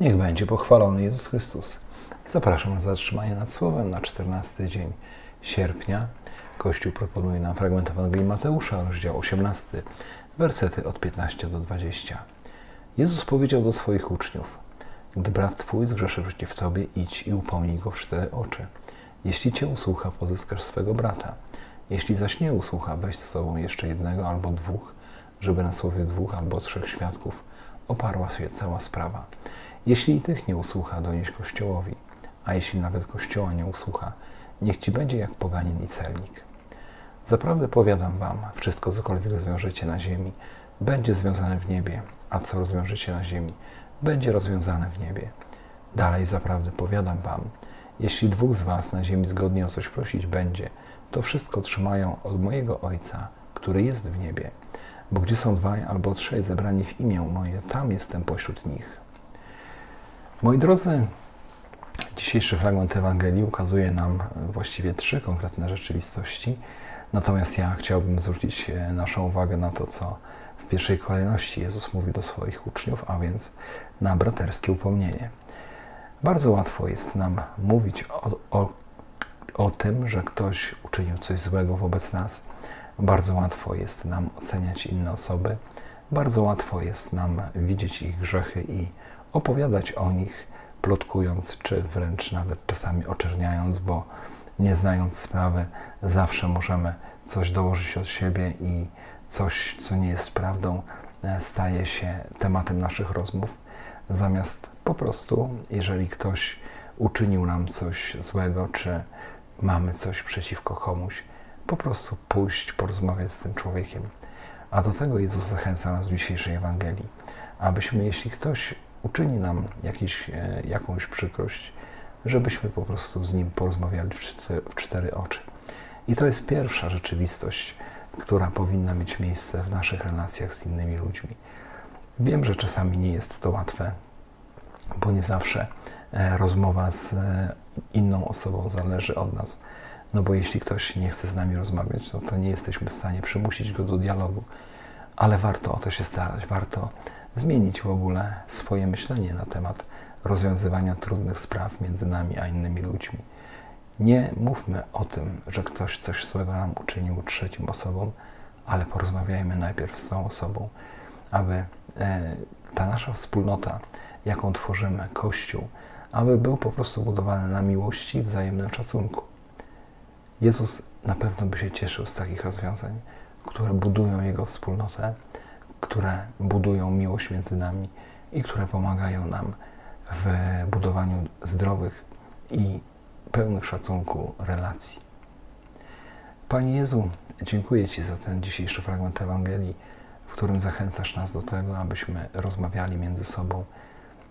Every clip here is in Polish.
Niech będzie pochwalony Jezus Chrystus. Zapraszam na zatrzymanie nad Słowem na 14 dzień sierpnia. Kościół proponuje nam fragment Ewangelii Mateusza, rozdział 18, wersety od 15 do 20. Jezus powiedział do swoich uczniów: Gdy brat twój zgrzeszy przeciw tobie, idź i upomnij go w cztery oczy. Jeśli cię usłucha, pozyskasz swego brata. Jeśli zaś nie usłucha, weź z sobą jeszcze jednego albo dwóch, żeby na słowie dwóch albo trzech świadków oparła się cała sprawa. Jeśli i tych nie usłucha, donieś Kościołowi, a jeśli nawet Kościoła nie usłucha, niech ci będzie jak poganin i celnik. Zaprawdę powiadam wam, wszystko cokolwiek zwiążecie na ziemi, będzie związane w niebie, a co rozwiążecie na ziemi, będzie rozwiązane w niebie. Dalej zaprawdę powiadam wam, jeśli dwóch z was na ziemi zgodnie o coś prosić będzie, to wszystko otrzymają od mojego Ojca, który jest w niebie. Bo gdzie są dwaj albo trzej zebrani w imię moje, tam jestem pośród nich. Moi drodzy, dzisiejszy fragment Ewangelii ukazuje nam właściwie trzy konkretne rzeczywistości. Natomiast ja chciałbym zwrócić e, naszą uwagę na to, co w pierwszej kolejności Jezus mówi do swoich uczniów, a więc na braterskie upomnienie. Bardzo łatwo jest nam mówić o, o, o tym, że ktoś uczynił coś złego wobec nas. Bardzo łatwo jest nam oceniać inne osoby. Bardzo łatwo jest nam widzieć ich grzechy i opowiadać o nich, plotkując, czy wręcz nawet czasami oczerniając, bo nie znając sprawy, zawsze możemy coś dołożyć od siebie i coś, co nie jest prawdą, e, staje się tematem naszych rozmów. Zamiast po prostu, jeżeli ktoś uczynił nam coś złego, czy mamy coś przeciwko komuś, po prostu pójść, porozmawiać z tym człowiekiem. A do tego Jezus zachęca nas w dzisiejszej Ewangelii, abyśmy, jeśli ktoś uczyni nam jakiś, e, jakąś przykrość, żebyśmy po prostu z nim porozmawiali w cztery, w cztery oczy. I to jest pierwsza rzeczywistość, która powinna mieć miejsce w naszych relacjach z innymi ludźmi. Wiem, że czasami nie jest to łatwe, bo nie zawsze e, rozmowa z e, inną osobą zależy od nas. No bo jeśli ktoś nie chce z nami rozmawiać, no to nie jesteśmy w stanie przymusić go do dialogu, ale warto o to się starać, warto zmienić w ogóle swoje myślenie na temat rozwiązywania trudnych spraw między nami a innymi ludźmi. Nie mówmy o tym, że ktoś coś złego nam uczynił trzecim osobom, ale porozmawiajmy najpierw z tą osobą, aby e, ta nasza wspólnota, jaką tworzymy, Kościół, aby był po prostu budowany na miłości i wzajemnym szacunku. Jezus na pewno by się cieszył z takich rozwiązań, które budują Jego wspólnotę, które budują miłość między nami i które pomagają nam w budowaniu zdrowych i pełnych szacunku relacji. Panie Jezu, dziękuję Ci za ten dzisiejszy fragment Ewangelii, w którym zachęcasz nas do tego, abyśmy rozmawiali między sobą,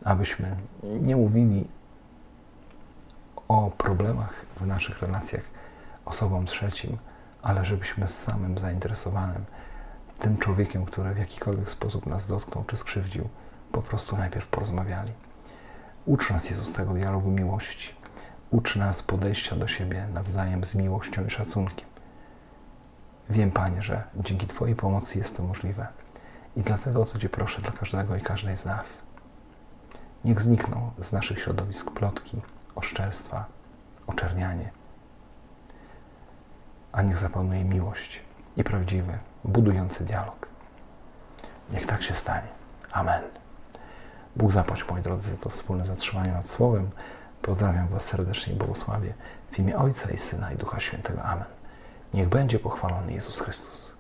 abyśmy nie mówili o problemach w naszych relacjach osobom trzecim, ale żebyśmy z samym zainteresowanym, tym człowiekiem, który w jakikolwiek sposób nas dotknął czy skrzywdził, po prostu najpierw porozmawiali. Ucz nas, Jezus, tego dialogu miłości. Ucz nas podejścia do siebie nawzajem z miłością i szacunkiem. Wiem, Panie, że dzięki Twojej pomocy jest to możliwe. I dlatego o co Cię proszę dla każdego i każdej z nas. Niech znikną z naszych środowisk plotki, oszczerstwa, oczernianie, a niech zapanuje miłość i prawdziwy, budujący dialog. Niech tak się stanie. Amen. Bóg zapłać, moi drodzy, za to wspólne zatrzymanie nad Słowem. Pozdrawiam Was serdecznie i błogosławię w imię Ojca i Syna i Ducha Świętego. Amen. Niech będzie pochwalony Jezus Chrystus.